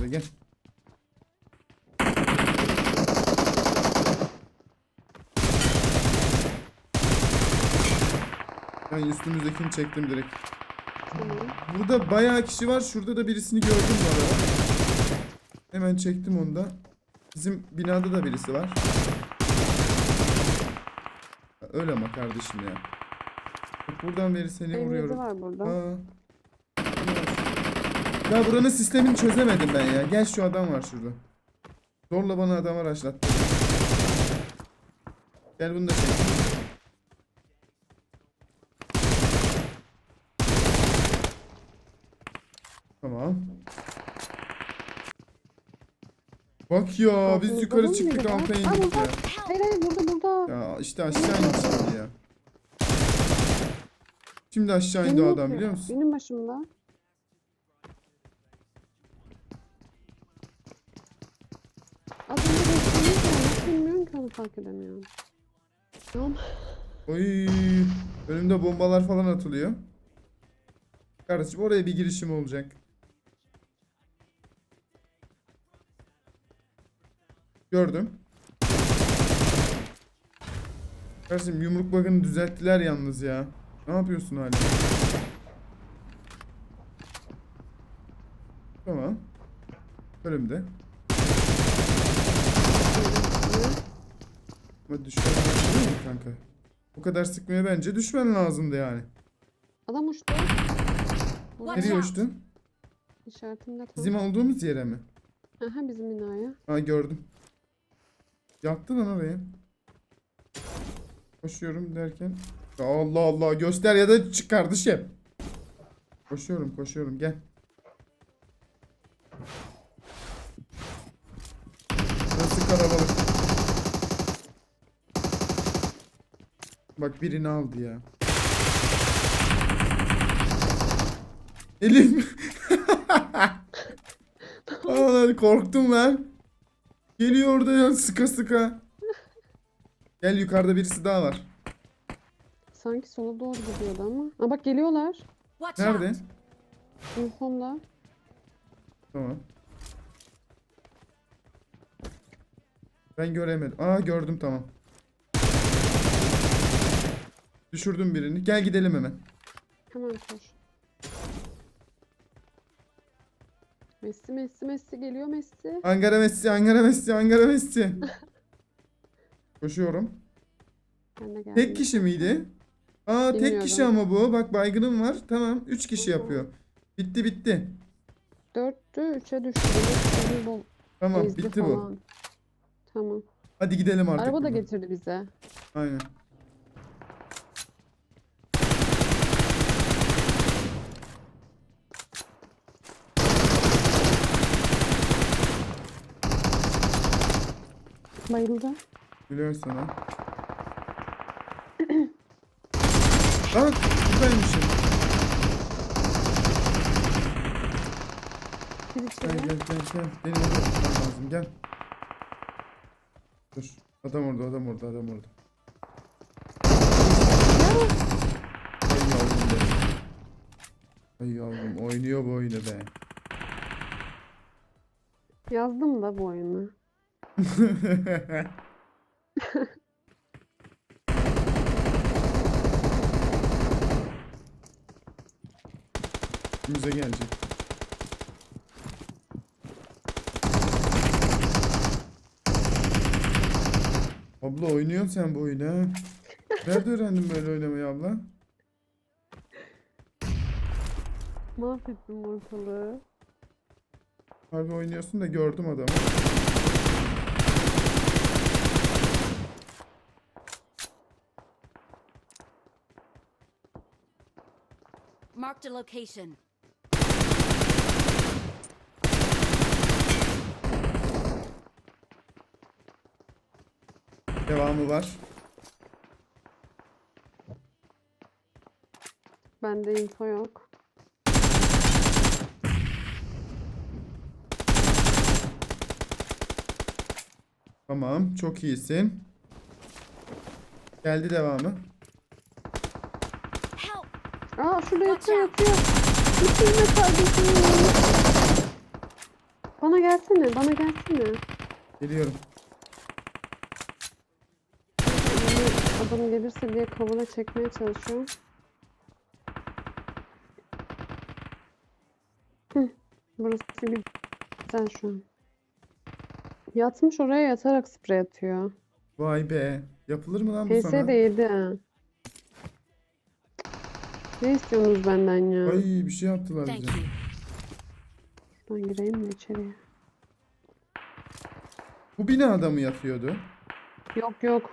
üstümüze gel. Ben üstümüzdekini çektim direkt. Burada bayağı kişi var. Şurada da birisini gördüm bu arada. Hemen çektim onu da. Bizim binada da birisi var. Öyle ama kardeşim ya. Bak buradan beri seni Emrezi vuruyorum. var burada. Aa. Ya buranın sistemini çözemedim ben ya. Gel şu adam var şurada. Zorla bana adam araçlattı. Gel bunu da çek. Tamam. Bak ya biz yukarı mı çıktık biri alta Aa, indik burada. ya. Hayır hayır burada burada. Ya işte aşağı indi şimdi ya. Şimdi aşağı indi o adam biliyor musun? Benim başımda. Onu fark edemiyorum. Tamam. Oy, önümde bombalar falan atılıyor. Kardeşim oraya bir girişim olacak. Gördüm. Kardeşim yumruk bakın düzelttiler yalnız ya. Ne yapıyorsun hala? Tamam. Önümde. Ama düşman değil mi kanka? Bu kadar sıkmaya bence düşmen lazımdı yani. Adam uçtu. Nereye uçtun? işaretimde tam. Bizim olduğumuz yere mi? Aha bizim binaya. Ha gördüm. Yattı lan oraya. Koşuyorum derken. Allah Allah göster ya da çık kardeşim. Koşuyorum koşuyorum gel. Burası kalabalık. Bak birini aldı ya. Elim. Aa, korktum lan. Geliyor orada ya sıka sıka. Gel yukarıda birisi daha var. Sanki sola doğru gidiyordu ama. Aa bak geliyorlar. Nerede? out! Infonda. Tamam. Ben göremedim. Aa gördüm tamam. Düşürdüm birini. Gel gidelim hemen. Hemen koş. Messi Messi Messi geliyor Messi. Ankara Messi, Ankara Messi, Ankara Messi. Koşuyorum. Ben de geldim. Tek kişi miydi? Aa tek Bilmiyorum. kişi ama bu. Bak baygınım var. Tamam. Üç kişi yapıyor. Bitti bitti. Dörttü, üçe düştü. Tamam ezdi bitti bu. falan. Tamam. Hadi gidelim artık. Araba da buradan. getirdi bize. Aynen. Bayıldı. Biliyorum sana. Bak buradaymışım. Gel içeri. gel gel gel. Benim orada tutmam lazım gel. Dur. Adam orada adam orada adam orada. Ay yavrum be. Ay yavrum oynuyor bu oyunu be. Yazdım da bu oyunu. Müze gelecek. Abla oynuyorsun sen bu oyunu ha. Nerede öğrendin böyle oynamayı abla? Mahvettim ortalığı. Harbi oynuyorsun da gördüm adamı. Marked a location. Devamı var. Bende info yok. Tamam çok iyisin. Geldi devamı. Aa şurada yatıyor yatıyor. Bitirme kardeşim. Bana gelsene bana gelsene. Geliyorum. Yani adam gelirse diye kavuna çekmeye çalışıyorum. Hı, Burası bir güzel şu an. Yatmış oraya yatarak sprey atıyor. Vay be. Yapılır mı lan bu PS sana? de yedi ha. Ne istiyorsunuz benden ya? Ay bir şey yaptılar bize. Şuradan gireyim mi içeriye? Bu binada mı yatıyordu? Yok yok.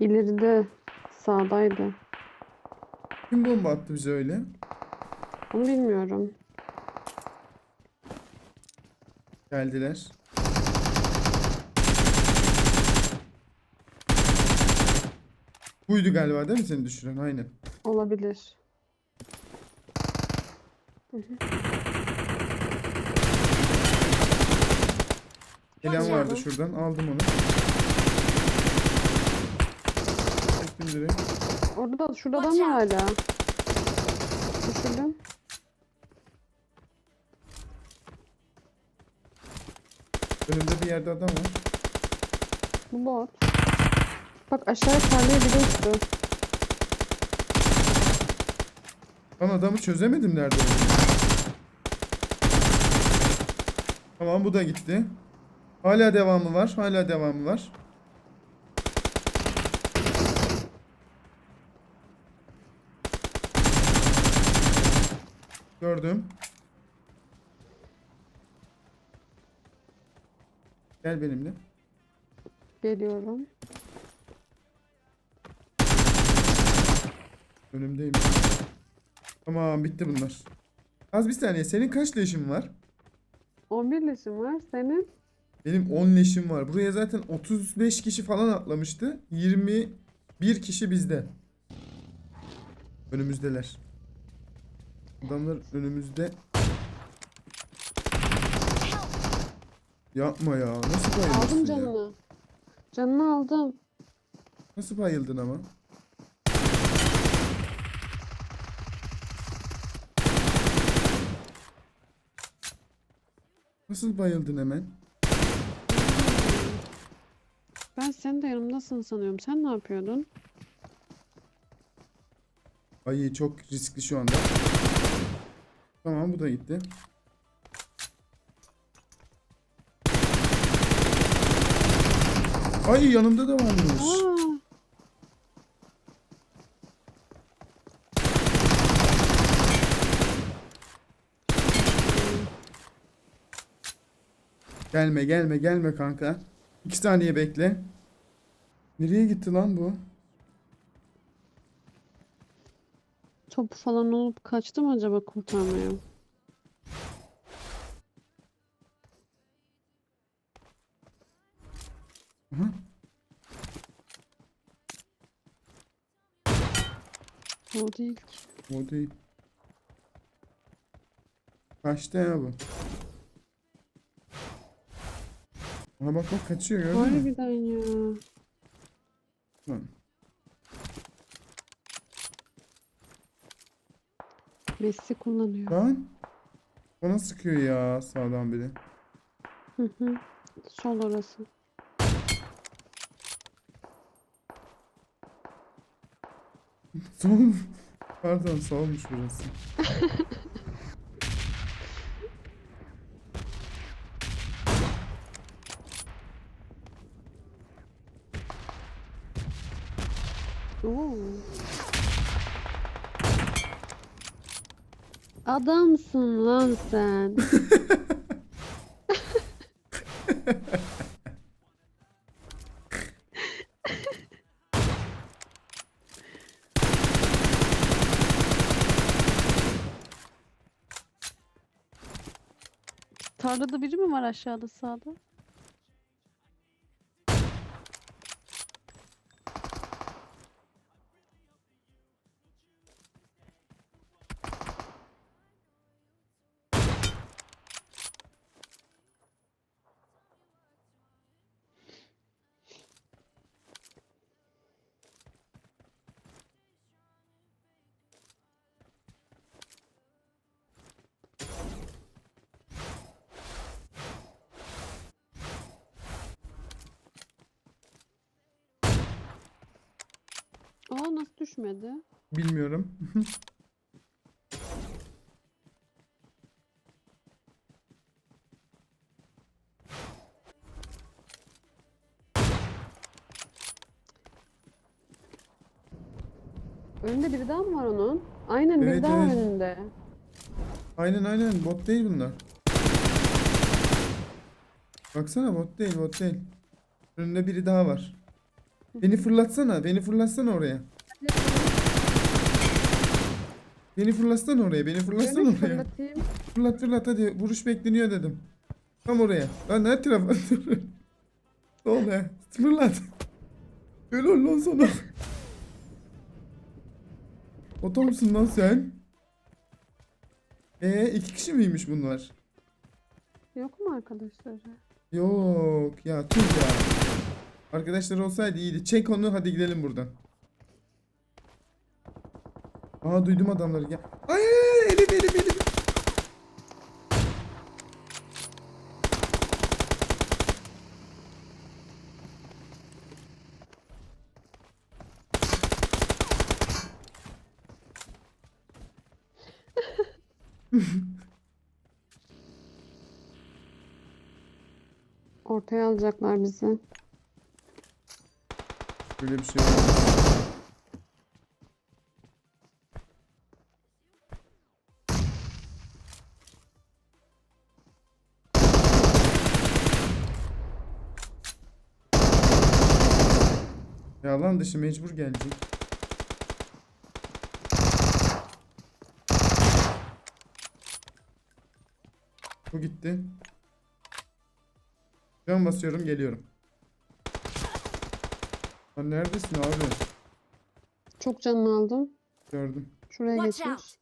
İleride sağdaydı. Kim bomba attı bize öyle? Onu bilmiyorum. Geldiler. Buydu galiba değil mi seni düşüren? Aynen. Olabilir. Gelen Watch vardı şuradan. Aldım onu. Çektim direkt. Orada da şurada mı out. hala? Düşürdüm. Önümde bir yerde adam var. Bu bot. Bak aşağıya tarlaya biri uçtu. Ben adamı çözemedim nerede. Tamam bu da gitti. Hala devamı var. Hala devamı var. Gördüm. Gel benimle. Geliyorum. Önümdeyim. Tamam bitti bunlar. Az bir saniye. Senin kaç leşin var? 11 leşim var. Senin? Benim 10 leşim var. Buraya zaten 35 kişi falan atlamıştı. 21 kişi bizde. Önümüzdeler. Adamlar önümüzde. Yapma ya. Nasıl bayıldın Aldım ya? canını. Canını aldım. Nasıl bayıldın ama? Nasıl bayıldın hemen? Ben senin de yanımdasın sanıyorum. Sen ne yapıyordun? Ay çok riskli şu anda. Tamam bu da gitti. Ay yanımda da varmış. Aa, Gelme gelme gelme kanka. İki saniye bekle. Nereye gitti lan bu? topu falan olup kaçtı mı acaba kurtarmaya? Aha. O değil ki. O değil. Kaçtı ya bu. Aha bak bak kaçıyor gördün mü? Harbiden ya. Lan. Messi kullanıyor. Lan. Bana sıkıyor ya sağdan biri. Hı hı. Sol orası. Sol. Pardon solmuş burası. Oo. Adamsın lan sen. Tarlada biri mi var aşağıda sağda? Nasıl düşmedi? Bilmiyorum. Önünde biri daha mı var onun? Aynen biri Evet, daha evet. önünde. aynen aynen bot değil bunlar. Baksana bot değil bot değil. Önünde biri daha var. Beni fırlatsana. Beni fırlatsana oraya. Beni fırlatsana oraya. Beni fırlatsana Demek oraya. fırlatayım. Fırlat fırlat hadi. Vuruş bekleniyor dedim. Tam oraya. Lan her tarafa. ne oluyor? Fırlat. Öyle ol lan sana. Oto musun lan sen? Ee iki kişi miymiş bunlar? Yok mu arkadaşları? Yok ya tüh ya. Arkadaşlar olsaydı iyiydi. Çek onu hadi gidelim buradan. Aa duydum adamları. Gel. Ay elim elim elim. Ortaya alacaklar bizi. Böyle bir şey yok. Ya lan dışı mecbur gelecek. Bu gitti. Can basıyorum geliyorum. Lan neredesin abi? Çok canını aldım. Gördüm. Şuraya geçmiş.